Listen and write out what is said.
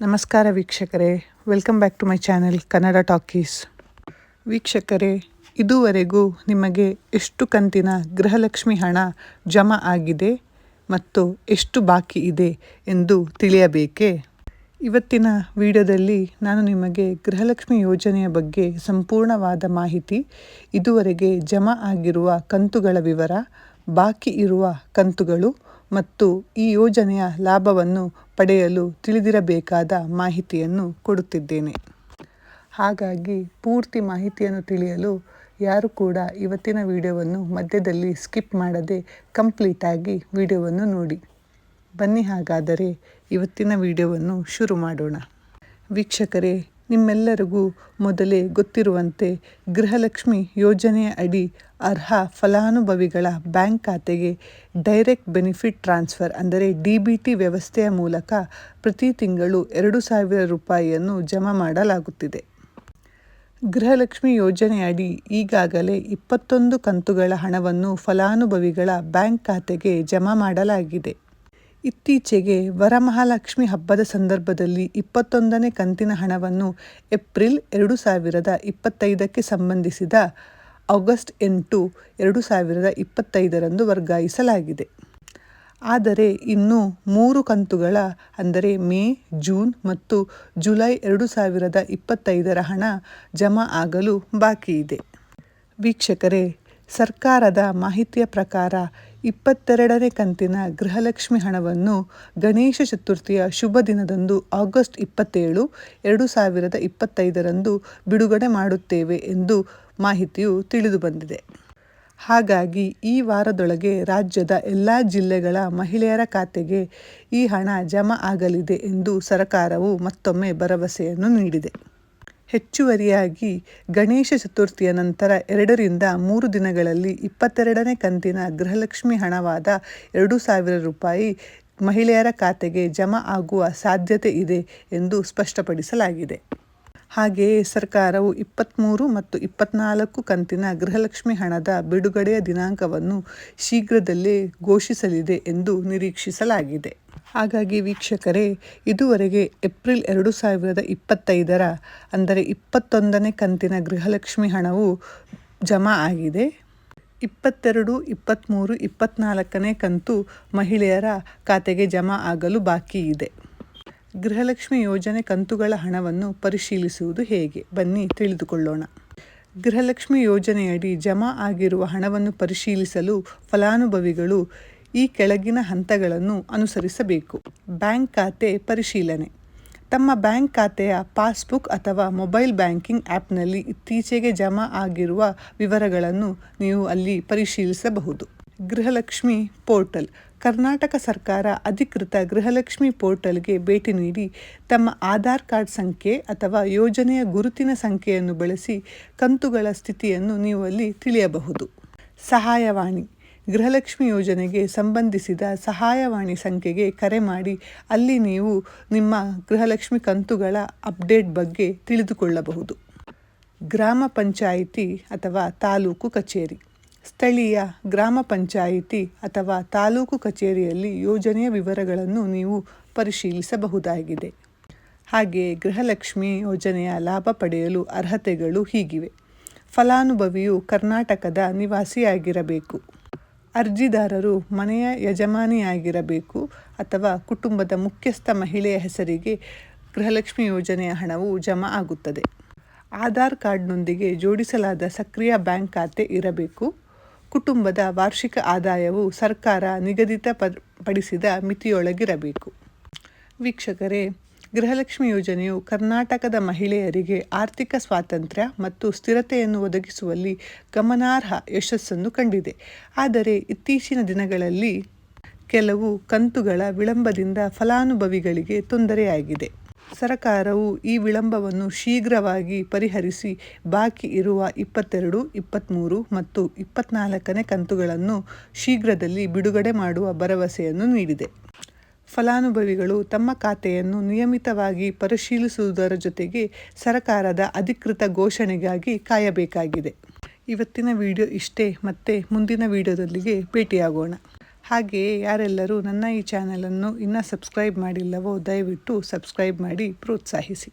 ನಮಸ್ಕಾರ ವೀಕ್ಷಕರೇ. Welcome back to my channel Kannada talkies ವೀಕ್ಷಕರೇ, ಇದುವರೆಗೂ ನಿಮಗೆ ಎಷ್ಟು ಕಂತಿನ ಗೃಹಲಕ್ಷ್ಮಿ ಹಣ ಜಮಾ ಆಗಿದೆ ಮತ್ತು ಎಷ್ಟು ಬಾಕಿ ಇದೆ ಎಂದು ತಿಳಿಯಬೇಕೇ? ಇವತ್ತಿನ ವಿಡಿಯೋದಲ್ಲಿ ನಾನು ನಿಮಗೆ ಗೃಹಲಕ್ಷ್ಮಿ ಯೋಜನೆಯ ಬಗ್ಗೆ ಸಂಪೂರ್ಣವಾದ ಮಾಹಿತಿ, ಇದುವರೆಗೆ ಜಮಾ ಆಗಿರುವ ಕಂತುಗಳ ವಿವರ, ಬಾಕಿ ಇರುವ ಕಂತುಗಳು ಮತ್ತು ಈ ಯೋಜನೆಯ ಲಾಭವನ್ನು ಪಡೆಯಲು ತಿಳಿದಿರಬೇಕಾದ ಮಾಹಿತಿಯನ್ನು ಕೊಡುತ್ತಿದ್ದೇನೆ. ಹಾಗಾಗಿ ಪೂರ್ತಿ ಮಾಹಿತಿಯನ್ನು ತಿಳಿಯಲು ಯಾರು ಕೂಡ ಇವತ್ತಿನ ವಿಡಿಯೋವನ್ನು ಮಧ್ಯದಲ್ಲಿ ಸ್ಕಿಪ್ ಮಾಡದೆ ಕಂಪ್ಲೀಟಾಗಿ ವಿಡಿಯೋವನ್ನು ನೋಡಿ. ಬನ್ನಿ ಹಾಗಾದರೆ ಇವತ್ತಿನ ವಿಡಿಯೋವನ್ನು ಶುರು ಮಾಡೋಣ. ವೀಕ್ಷಕರೇ ನಿಮ್ಮೆಲ್ಲರಿಗೂ ಮೊದಲೇ ಗೊತ್ತಿರುವಂತೆ ಗೃಹಲಕ್ಷ್ಮಿ ಯೋಜನೆಯ ಅಡಿ ಅರ್ಹ ಫಲಾನುಭವಿಗಳ ಬ್ಯಾಂಕ್ ಖಾತೆಗೆ ಡೈರೆಕ್ಟ್ ಬೆನಿಫಿಟ್ ಟ್ರಾನ್ಸ್ಫರ್ ಅಂದರೆ ಡಿ ಬಿ ಟಿ ವ್ಯವಸ್ಥೆಯ ಮೂಲಕ ಪ್ರತಿ ತಿಂಗಳು ಎರಡು ಸಾವಿರ ರೂಪಾಯಿಯನ್ನು ಜಮಾ ಮಾಡಲಾಗುತ್ತಿದೆ. ಗೃಹಲಕ್ಷ್ಮಿ ಯೋಜನೆಯಡಿ ಈಗಾಗಲೇ ಇಪ್ಪತ್ತೊಂದು ಕಂತುಗಳ ಹಣವನ್ನು ಫಲಾನುಭವಿಗಳ ಬ್ಯಾಂಕ್ ಖಾತೆಗೆ ಜಮಾ ಮಾಡಲಾಗಿದೆ. ಇತ್ತೀಚೆಗೆ ವರಮಹಾಲಕ್ಷ್ಮಿ ಹಬ್ಬದ ಸಂದರ್ಭದಲ್ಲಿ ಇಪ್ಪತ್ತೊಂದನೇ ಕಂತಿನ ಹಣವನ್ನು ಏಪ್ರಿಲ್ ಎರಡು ಸಾವಿರದ ಇಪ್ಪತ್ತೈದಕ್ಕೆ ಸಂಬಂಧಿಸಿದ ಆಗಸ್ಟ್ ಎಂಟು ಎರಡು ಸಾವಿರದ ಇಪ್ಪತ್ತೈದರಂದು ವರ್ಗಾಯಿಸಲಾಗಿದೆ. ಆದರೆ ಇನ್ನು ಮೂರು ಕಂತುಗಳ, ಅಂದರೆ ಮೇ, ಜೂನ್ ಮತ್ತು ಜುಲೈ ಎರಡು ಸಾವಿರದ ಇಪ್ಪತ್ತೈದರ ಹಣ ಜಮಾ ಆಗಲು ಬಾಕಿ ಇದೆ ವೀಕ್ಷಕರೇ, ಸರ್ಕಾರದ ಮಾಹಿತಿಯ ಪ್ರಕಾರ ಇಪ್ಪತ್ತೆರಡನೇ ಕಂತಿನ ಗೃಹಲಕ್ಷ್ಮಿ ಹಣವನ್ನು ಗಣೇಶ ಚತುರ್ಥಿಯ ಶುಭ ದಿನದಂದು ಆಗಸ್ಟ್ ಇಪ್ಪತ್ತೇಳು, ಎರಡು ಸಾವಿರದ ಇಪ್ಪತ್ತೈದರಂದು ಬಿಡುಗಡೆ ಮಾಡುತ್ತೇವೆ ಎಂದು ಮಾಹಿತಿಯು ತಿಳಿದುಬಂದಿದೆ ಹಾಗಾಗಿ ಈ ವಾರದೊಳಗೆ ರಾಜ್ಯದ ಎಲ್ಲ ಜಿಲ್ಲೆಗಳ ಮಹಿಳೆಯರ ಖಾತೆಗೆ ಈ ಹಣ ಜಮಾ ಆಗಲಿದೆ ಎಂದು ಸರ್ಕಾರವು ಮತ್ತೊಮ್ಮೆ ಭರವಸೆಯನ್ನು ನೀಡಿದೆ. ಹೆಚ್ಚುವರಿಯಾಗಿ ಗಣೇಶ ಚತುರ್ಥಿಯ ನಂತರ ಎರಡರಿಂದ ಮೂರು ದಿನಗಳಲ್ಲಿ ಇಪ್ಪತ್ತೆರಡನೇ ಕಂತಿನ ಗೃಹಲಕ್ಷ್ಮಿ ಹಣವಾದ ಎರಡು ಸಾವಿರ ರೂಪಾಯಿ ಮಹಿಳೆಯರ ಖಾತೆಗೆ ಜಮಾ ಆಗುವ ಸಾಧ್ಯತೆ ಇದೆ ಎಂದು ಸ್ಪಷ್ಟಪಡಿಸಲಾಗಿದೆ. ಹಾಗೆಯೇ ಸರ್ಕಾರವು ಇಪ್ಪತ್ತ್ಮೂರು ಮತ್ತು ಇಪ್ಪತ್ತ್ನಾಲ್ಕು ಕಂತಿನ ಗೃಹಲಕ್ಷ್ಮಿ ಹಣದ ಬಿಡುಗಡೆಯ ದಿನಾಂಕವನ್ನು ಶೀಘ್ರದಲ್ಲೇ ಘೋಷಿಸಲಿದೆ ಎಂದು ನಿರೀಕ್ಷಿಸಲಾಗಿದೆ. ಹಾಗಾಗಿ ವೀಕ್ಷಕರೇ, ಇದುವರೆಗೆ ಏಪ್ರಿಲ್ ಎರಡು ಸಾವಿರದ ಇಪ್ಪತ್ತೈದರ, ಅಂದರೆ ಇಪ್ಪತ್ತೊಂದನೇ ಕಂತಿನ ಗೃಹಲಕ್ಷ್ಮಿ ಹಣವು ಜಮಾ ಆಗಿದೆ. ಇಪ್ಪತ್ತೆರಡು ಇಪ್ಪತ್ತ್ಮೂರು ಇಪ್ಪತ್ತ್ನಾಲ್ಕನೇ ಕಂತು ಮಹಿಳೆಯರ ಖಾತೆಗೆ ಜಮಾ ಆಗಲು ಬಾಕಿ ಇದೆ. ಗೃಹಲಕ್ಷ್ಮಿ ಯೋಜನೆ ಕಂತುಗಳ ಹಣವನ್ನು ಪರಿಶೀಲಿಸುವುದು ಹೇಗೆ? ಬನ್ನಿ, ತಿಳಿದುಕೊಳ್ಳೋಣ. ಗೃಹಲಕ್ಷ್ಮಿ ಯೋಜನೆಯಡಿ ಜಮಾ ಆಗಿರುವ ಹಣವನ್ನು ಪರಿಶೀಲಿಸಲು ಫಲಾನುಭವಿಗಳು ಈ ಕೆಳಗಿನ ಹಂತಗಳನ್ನು ಅನುಸರಿಸಬೇಕು. ಬ್ಯಾಂಕ್ ಖಾತೆ ಪರಿಶೀಲನೆ. ತಮ್ಮ ಬ್ಯಾಂಕ್ ಖಾತೆಯ ಪಾಸ್ಬುಕ್ ಅಥವಾ ಮೊಬೈಲ್ ಬ್ಯಾಂಕಿಂಗ್ ಆ್ಯಪ್ನಲ್ಲಿ ಇತ್ತೀಚೆಗೆ ಜಮಾ ಆಗಿರುವ ವಿವರಗಳನ್ನು ನೀವು ಅಲ್ಲಿ ಪರಿಶೀಲಿಸಬಹುದು. ಗೃಹಲಕ್ಷ್ಮಿ ಪೋರ್ಟಲ್. ಕರ್ನಾಟಕ ಸರ್ಕಾರ ಅಧಿಕೃತ ಗೃಹಲಕ್ಷ್ಮಿ ಪೋರ್ಟಲ್ಗೆ ಭೇಟಿ ನೀಡಿ ತಮ್ಮ ಆಧಾರ್ ಕಾರ್ಡ್ ಸಂಖ್ಯೆ ಅಥವಾ ಯೋಜನೆಯ ಗುರುತಿನ ಸಂಖ್ಯೆಯನ್ನು ಬಳಸಿ ಕಂತುಗಳ ಸ್ಥಿತಿಯನ್ನು ನೀವು ಅಲ್ಲಿ ತಿಳಿಯಬಹುದು. ಸಹಾಯವಾಣಿ. ಗೃಹಲಕ್ಷ್ಮಿ ಯೋಜನೆಗೆ ಸಂಬಂಧಿಸಿದ ಸಹಾಯವಾಣಿ ಸಂಖ್ಯೆಗೆ ಕರೆ ಮಾಡಿ, ಅಲ್ಲಿ ನೀವು ನಿಮ್ಮ ಗೃಹಲಕ್ಷ್ಮಿ ಕಂತುಗಳ ಅಪ್ಡೇಟ್ ಬಗ್ಗೆ ತಿಳಿದುಕೊಳ್ಳಬಹುದು. ಗ್ರಾಮ ಪಂಚಾಯಿತಿ ಅಥವಾ ತಾಲೂಕು ಕಚೇರಿ. ಸ್ಥಳೀಯ ಗ್ರಾಮ ಪಂಚಾಯಿತಿ ಅಥವಾ ತಾಲೂಕು ಕಚೇರಿಯಲ್ಲಿ ಯೋಜನೆಯ ವಿವರಗಳನ್ನು ನೀವು ಪರಿಶೀಲಿಸಬಹುದಾಗಿದೆ. ಹಾಗೆಯೇ ಗೃಹಲಕ್ಷ್ಮಿ ಯೋಜನೆಯ ಲಾಭ ಪಡೆಯಲು ಅರ್ಹತೆಗಳು ಹೀಗಿವೆ. ಫಲಾನುಭವಿಯು ಕರ್ನಾಟಕದ ನಿವಾಸಿಯಾಗಿರಬೇಕು. ಅರ್ಜಿದಾರರು ಮನೆಯ ಯಜಮಾನಿಯಾಗಿರಬೇಕು ಅಥವಾ ಕುಟುಂಬದ ಮುಖ್ಯಸ್ಥ ಮಹಿಳೆಯ ಹೆಸರಿಗೆ ಗೃಹಲಕ್ಷ್ಮಿ ಯೋಜನೆಯ ಹಣವು ಜಮಾ ಆಗುತ್ತದೆ. ಆಧಾರ್ ಕಾರ್ಡ್ನೊಂದಿಗೆ ಜೋಡಿಸಲಾದ ಸಕ್ರಿಯ ಬ್ಯಾಂಕ್ ಖಾತೆ ಇರಬೇಕು. ಕುಟುಂಬದ ವಾರ್ಷಿಕ ಆದಾಯವು ಸರ್ಕಾರ ನಿಗದಿತ ಪಡಿಸಿದ ಮಿತಿಯೊಳಗಿರಬೇಕು. ವೀಕ್ಷಕರೇ ಗೃಹಲಕ್ಷ್ಮಿ ಯೋಜನೆಯು ಕರ್ನಾಟಕದ ಮಹಿಳೆಯರಿಗೆ ಆರ್ಥಿಕ ಸ್ವಾತಂತ್ರ್ಯ ಮತ್ತು ಸ್ಥಿರತೆಯನ್ನು ಒದಗಿಸುವಲ್ಲಿ ಗಮನಾರ್ಹ ಯಶಸ್ಸನ್ನು ಕಂಡಿದೆ. ಆದರೆ ಇತ್ತೀಚಿನ ದಿನಗಳಲ್ಲಿ ಕೆಲವು ಕಂತುಗಳ ವಿಳಂಬದಿಂದ ಫಲಾನುಭವಿಗಳಿಗೆ ತೊಂದರೆಯಾಗಿದೆ. ಸರಕಾರವು ಈ ವಿಳಂಬವನ್ನು ಶೀಘ್ರವಾಗಿ ಪರಿಹರಿಸಿ ಬಾಕಿ ಇರುವ ಇಪ್ಪತ್ತೆರಡು ಇಪ್ಪತ್ತ್ಮೂರು ಮತ್ತು ಇಪ್ಪತ್ತ್ನಾಲ್ಕನೇ ಕಂತುಗಳನ್ನು ಶೀಘ್ರದಲ್ಲಿ ಬಿಡುಗಡೆ ಮಾಡುವ ಭರವಸೆಯನ್ನು ನೀಡಿದೆ. ಫಲಾನುಭವಿಗಳು ತಮ್ಮ ಖಾತೆಯನ್ನು ನಿಯಮಿತವಾಗಿ ಪರಿಶೀಲಿಸುವುದರ ಜೊತೆಗೆ ಸರಕಾರದ ಅಧಿಕೃತ ಘೋಷಣೆಗಾಗಿ ಕಾಯಬೇಕಾಗಿದೆ. ಇವತ್ತಿನ ವಿಡಿಯೋ ಇಷ್ಟೇ, ಮತ್ತೆ ಮುಂದಿನ ವಿಡಿಯೋದೊಂದಿಗೆ ಭೇಟಿಯಾಗೋಣ. ಹಾಗೆಯೇ ಯಾರೆಲ್ಲರೂ ನನ್ನ ಈ ಚಾನಲನ್ನು ಇನ್ನೂ ಸಬ್ಸ್ಕ್ರೈಬ್ ಮಾಡಿಲ್ಲವೋ ದಯವಿಟ್ಟು ಸಬ್ಸ್ಕ್ರೈಬ್ ಮಾಡಿ ಪ್ರೋತ್ಸಾಹಿಸಿ.